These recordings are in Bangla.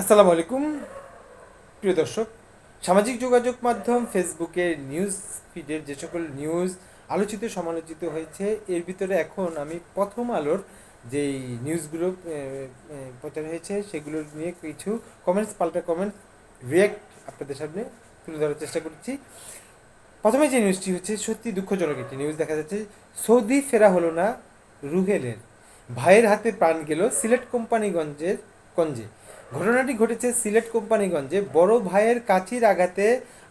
আসসালামু আলাইকুম। প্রিয় দর্শক, সামাজিক যোগাযোগ মাধ্যম ফেসবুকের নিউজ ফিডের যে সকল নিউজ আলোচিত, সমালোচিত হয়েছে, এর ভিতরে এখন আমি প্রথম আলোর যেই নিউজগুলো প্রচার হয়েছে, সেগুলো নিয়ে কিছু কমেন্টস পাল্টা কমেন্টস রিয়াক্ট আপনাদের সামনে তুলে ধরার চেষ্টা করছি। প্রথমে যে নিউজটি হচ্ছে সত্যি দুঃখজনক একটি নিউজ দেখা যাচ্ছে, সৌদি ফেরা হলো না রুহেলের। ভাইয়ের হাতে প্রাণ গেল সিলেট কোম্পানিগঞ্জের গঞ্জে ঘটনাটি ঘটেছে সিলেট কোম্পানিগঞ্জে। বড় ভাইয়ের কাছির আঘাতে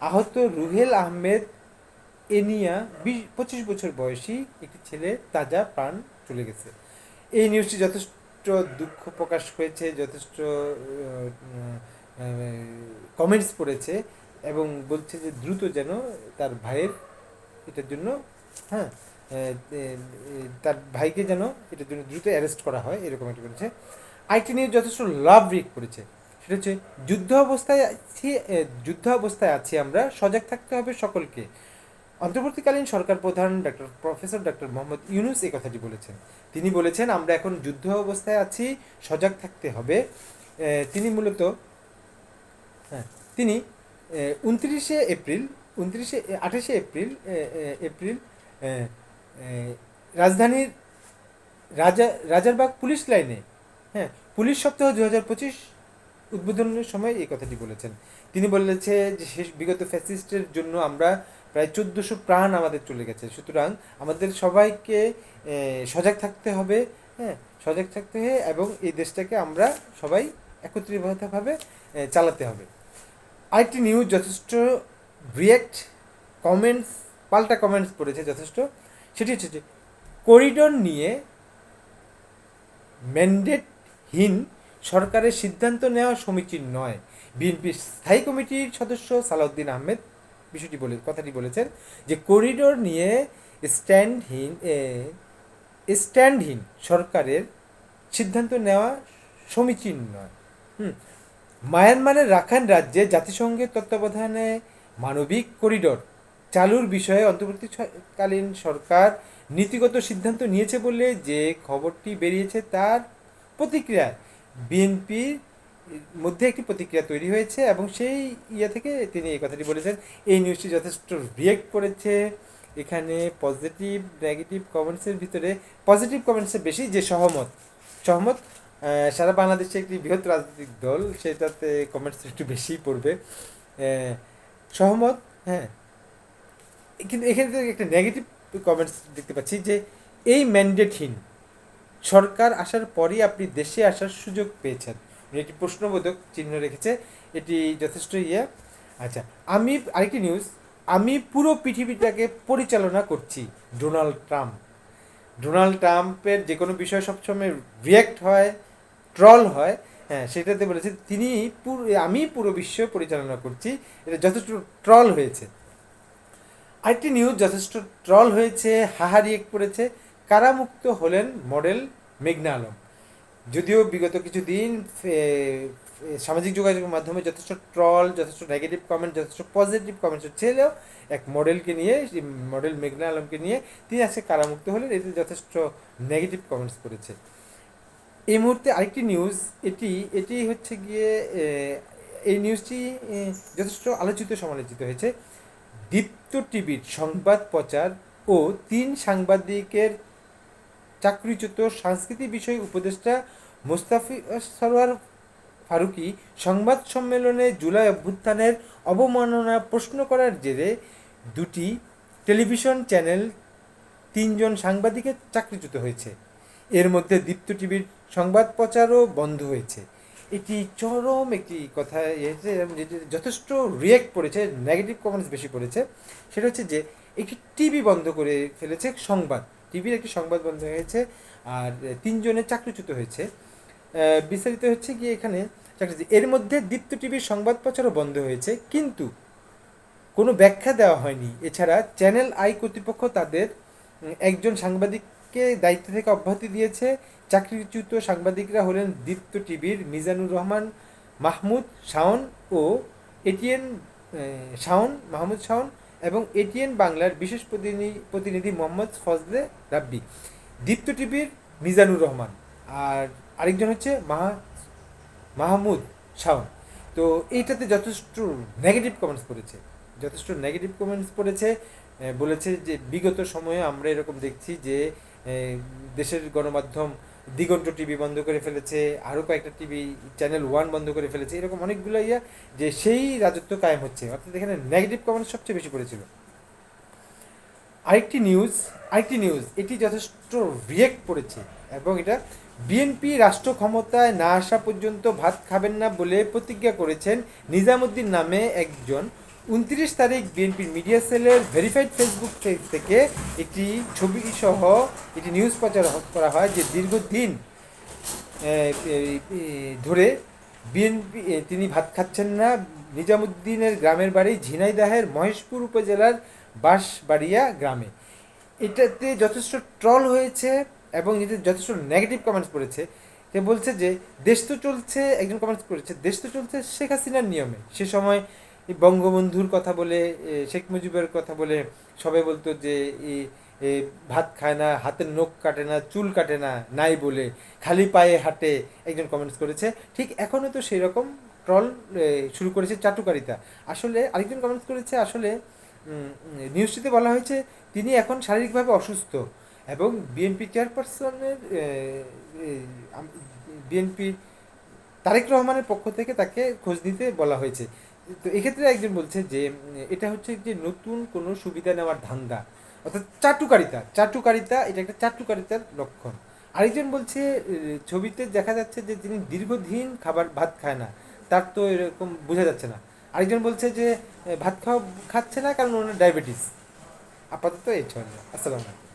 আহত রুহেল আহমেদ এনিয়া বিশ, পঁচিশ বছর বয়সী একটি ছেলে তাজা প্রাণ চলে গেছে। এই নিউজটি যথেষ্ট দুঃখ প্রকাশ হয়েছে, যথেষ্ট কমেন্টস পড়েছে এবং বলছে যে দ্রুত যেন তার ভাইয়ের এটার জন্য হ্যাঁ তার ভাইকে যেন এটার জন্য দ্রুত অ্যারেস্ট করা হয়, এরকম একটা করেছে আইটি নিয়ে যথেষ্ট লাভ রিক করেছে। সেটা হচ্ছে যুদ্ধ অবস্থায় আছি যুদ্ধ অবস্থায় আছি আমরা, সজাগ থাকতে হবে সকলকে। অন্তর্বর্তীকালীন সরকার প্রধান doctor professor doctor Muhammad Yunus এই কথাটি বলেছেন। তিনি বলেছেন, আমরা এখন যুদ্ধ অবস্থায় আছি, সজাগ থাকতে হবে। তিনি মূলত হ্যাঁ তিনি উনত্রিশে এপ্রিল, উনত্রিশে আঠাশে এপ্রিল এপ্রিল রাজধানীর রাজা, রাজারবাগ পুলিশ লাইনে হ্যাঁ পুলিশ সপ্তাহ দু হাজার পঁচিশ উদ্বোধনের সময় এই কথাটি বলেছেন। তিনি বলেছে যে শেষ বিগত ফ্যাসিস্টের জন্য আমরা প্রায় চোদ্দোশো প্রাণ আমাদের চলে গেছে। সুতরাং আমাদের সবাইকে সজাগ থাকতে হবে হ্যাঁ সজাগ থাকতে হবে এবং এই দেশটাকে আমরা সবাই একত্রিতভাবে চালাতে হবে। আরেকটি নিউজ যথেষ্ট রিয়েক্ট কমেন্টস পাল্টা কমেন্টস পড়েছে যথেষ্ট। সেটি হচ্ছে যে করিডোর নিয়ে ম্যান্ডেটহীন সরকারের সিদ্ধান্ত নেওয়া সমীচীন নয়। বিএনপির স্থায়ী কমিটির সদস্য সালাউদ্দিন আহমেদ বিষয়টি বলে কথাটি বলেছেন যে করিডোর নিয়ে স্ট্যান্ডহীন স্ট্যান্ডহীন সরকারের সিদ্ধান্ত নেওয়া সমীচীন নয়। হুম। মায়ানমারের রাখাইন রাজ্যে জাতিসংঘের তত্ত্বাবধানে মানবিক করিডোর চালুর বিষয়ে অন্তর্বর্তীকালীন সরকার নীতিগত সিদ্ধান্ত নিয়েছে বলে যে খবরটি বেরিয়েছে তার প্রতিক্রিয়া। বিএনপির মধ্যে একটি প্রতিক্রিয়া তৈরি হয়েছে এবং সেই ইয়ে থেকে তিনি এই কথাটি বলেছেন, এই নিউজটি যথেষ্ট রিয়েক্ট করেছে। এখানে পজিটিভ নেগেটিভ কমেন্টসের ভিতরে পজিটিভ কমেন্টসের বেশি যে সহমত। সহমত সারা বাংলাদেশে একটি বৃহৎ রাজনৈতিক দল, সেটাতে কমেন্টস একটু বেশিই পড়বে। সহমত হ্যাঁ। কিন্তু এখানে একটা নেগেটিভ কমেন্টস দেখতে পাচ্ছি যে, এই ম্যান্ডেটহীন সরকার আসার পরই আপনি দেশে আসার সুযোগ পেয়েছেন। উনি একটি প্রশ্নবোধক চিহ্ন রেখেছে। এটি যথেষ্ট ইয়ে। আচ্ছা আমি আরেকটি নিউজ আমি পুরো পৃথিবীটাকে পরিচালনা করছি ডোনাল্ড ট্রাম্প। ডোনাল্ড ট্রাম্পের যে কোনো বিষয় সবসময় রিয়াক্ট হয় ট্রল হয় হ্যাঁ সেটাতে বলেছে, তিনি পুরো, আমি পুরো বিশ্ব পরিচালনা করছি। এটা যথেষ্ট ট্রল হয়েছে। আরেকটি নিউজ যথেষ্ট ট্রল হয়েছে হাহারিয়ে পড়েছে কারামুক্ত হলেন মডেল মেঘনা আলম। যদিও বিগত কিছুদিন ফে- ফে- সামাজিক যোগাযোগের মাধ্যমে যথেষ্ট ট্রল, যথেষ্ট নেগেটিভ কমেন্ট, যথেষ্ট পজিটিভ কমেন্ট ছিল এক মডেলকে নিয়ে, মডেল মেঘনা আলমকে নিয়ে তিনি আজকে কারামুক্ত হলেন, এতে যথেষ্ট নেগেটিভ কমেন্টস করেছে এই মুহূর্তে আরেকটি নিউজ, এটি এটি হচ্ছে গিয়ে এই নিউজটি যথেষ্ট আলোচিত, সমালোচিত হয়েছে। দীপ্ত টিভির সংবাদ প্রচার ও তিন সাংবাদিকের চাকরিচ্যুত সাংস্কৃতিক বিষয় উপদেষ্টা মোস্তাফি সরোয়ার ফারুকি সংবাদ সম্মেলনে জুলাই অভ্যুত্থানের অবমাননা প্রশ্ন করার জেরে দুটি টেলিভিশন চ্যানেল তিনজন সাংবাদিকের চাকরিচ্যুত হয়েছে। এর মধ্যে দীপ্ত টিভির সংবাদ প্রচারও বন্ধ হয়েছে। এটি চরম একটি কথা এসেছে যেটি যথেষ্ট রিয়েক্ট করেছে নেগেটিভ কমেন্টস বেশি পড়েছে। সেটা হচ্ছে যে, একটি টিভি বন্ধ করে ফেলেছে সংবাদ। টিভির একটি সংবাদ বন্ধ হয়েছে আর তিনজনের চাকরিচ্যুত হয়েছে। বিস্তারিত হচ্ছে কি এখানে চাকরি এর মধ্যে দীপ্ত টিভির সংবাদ প্রচারও বন্ধ হয়েছে, কিন্তু কোনো ব্যাখ্যা দেওয়া হয়নি। এছাড়া চ্যানেল আই কর্তৃপক্ষ তাদের একজন সাংবাদিককে দায়িত্ব থেকে অব্যাহতি দিয়েছে। চাকরিচ্যুত সাংবাদিকরা হলেন দীপ্ত টিভির মিজানুর রহমান, মাহমুদ শাওন ও এটিএন শাওন, মাহমুদ শাওন এবং এটিএন বাংলার বিশেষ প্রতিনিধি মোহাম্মদ ফজলে রাব্বি। দীপ্ত টিভির মিজানুর রহমান। আর আরেকজন হচ্ছে মাহা মাহমুদ শাওন। তো এইটাতে যথেষ্ট নেগেটিভ কমেন্টস পড়েছে। যথেষ্ট নেগেটিভ কমেন্টস পড়েছে। বলেছে যে বিগত সময়ে আমরা এরকম দেখছি যে দেশের গণমাধ্যম দিগন্ত টিভি বন্ধ করে ফেলেছে আরও কয়েকটা টিভি চ্যানেল ওয়ান বন্ধ করে ফেলেছে, এরকম অনেকগুলো ইয়া যে সেই রাজত্ব কায়েম হচ্ছে। অর্থাৎ এখানে নেগেটিভ কমেন্টস সবচেয়ে বেশি পড়েছিল। আরেকটি নিউজ আরেকটি নিউজ এটি যথেষ্ট রিয়েক্ট করেছে এবং এটা বিএনপি রাষ্ট্র ক্ষমতায় না আসা পর্যন্ত ভাত খাবেন না বলে প্রতিজ্ঞা করেছেন নিজামুদ্দিন নামে একজন উনত্রিশ তারিখ বিএনপির মিডিয়া সেলের ভেরিফাইড ফেসবুক পেজ থেকে একটি ছবি সহ একটি নিউজ প্রচার করা হয় যে দীর্ঘদিন ধরে বিএনপি তিনি ভাত খাচ্ছেন না। নিজামুদ্দিনের গ্রামের বাড়ি ঝিনাইদাহের মহেশপুর উপজেলার বাঁশবাড়িয়া গ্রামে। এটাতে যথেষ্ট ট্রল হয়েছে এবং এতে যথেষ্ট নেগেটিভ কমেন্টস পড়েছে। সে বলছে যে, দেশ তো চলছে, একজন কমেন্টস করেছে, দেশ তো চলছে শেখ হাসিনার নিয়মে। সে সময় বঙ্গবন্ধুর কথা বলে শেখ মুজিবের কথা বলে সবাই বলতো যে ভাত খায় না, হাতের নখ কাটে না, চুল কাটে না, নাই বলে, খালি পায়ে হাঁটে, একজন কমেন্টস করেছে। ঠিক এখনও তো সেই রকম ট্রল শুরু করেছে চাটুকারিতা। আসলে আরেকজন কমেন্টস করেছে, আসলে নিউজটিতে বলা হয়েছে, তিনি এখন শারীরিকভাবে অসুস্থ এবং বিএনপি চেয়ারপারসনের বিএনপি তারেক রহমানের পক্ষ থেকে তাকে খোঁজ নিতে বলা হয়েছে। তো এক্ষেত্রে একজন বলছে যে এটা হচ্ছে যে নতুন কোনো সুবিধা নেওয়ার ধান্দা, অর্থাৎ চাটুকারিতা চাটুকারিতা, এটা একটা চাটুকারিতার লক্ষণ। আরেকজন বলছে ছবিতে দেখা যাচ্ছে যে তিনি দীর্ঘদিন খাবার ভাত খায় না, তার তো এরকম বোঝা যাচ্ছে না। আরেকজন বলছে যে ভাত খাওয়া, খাচ্ছে না কারণ ওনার ডায়াবেটিস। আপাতত এই ছয় আসসালামু আলাইকুম।